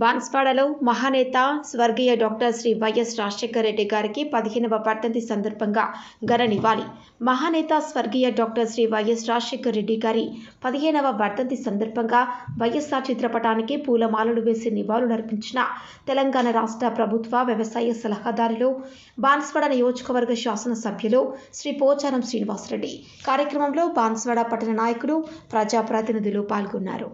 బాన్స్వాడలో మహానేత స్వర్గీయ doctor Shri YS Rajasekhara Reddy గారికి పదిహేనవ వర్ధంతి సందర్భంగా ఘన నివాళి. మహానేత స్వర్గీయ డాక్టర్ శ్రీ వైఎస్ రాజశేఖర రెడ్డి గారి పదిహేనవ వర్ధంతి సందర్భంగా వైఎస్ఆర్ చిత్రపటానికి పూలమాలలు వేసి నివాళులర్పించిన తెలంగాణ రాష్ట్ర ప్రభుత్వ వ్యవసాయ సలహాదారులు బాన్స్వాడ నియోజకవర్గ శాసనసభ్యులు శ్రీ పోచారం శ్రీనివాసరెడ్డి. కార్యక్రమంలో బాన్స్వాడ పట్టణ నాయకులు ప్రజాప్రతినిధులు పాల్గొన్నారు.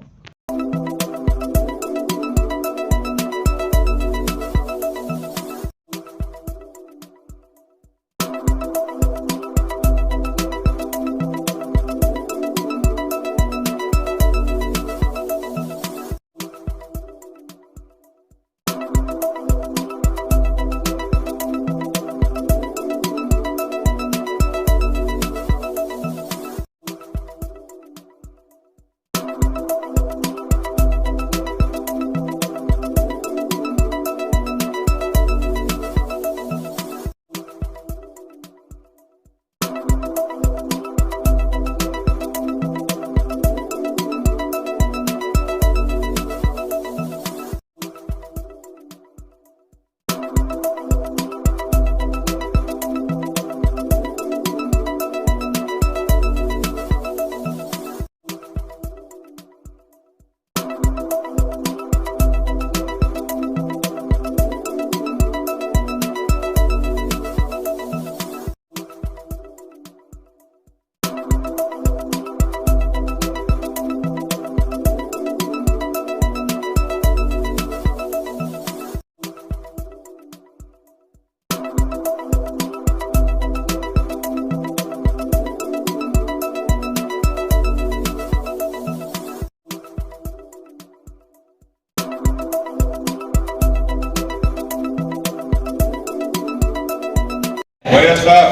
వైఎస్ఆర్.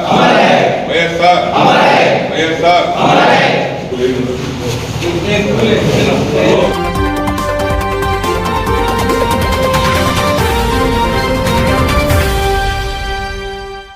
వైఎస్ఆర్. వైఎస్ఆర్.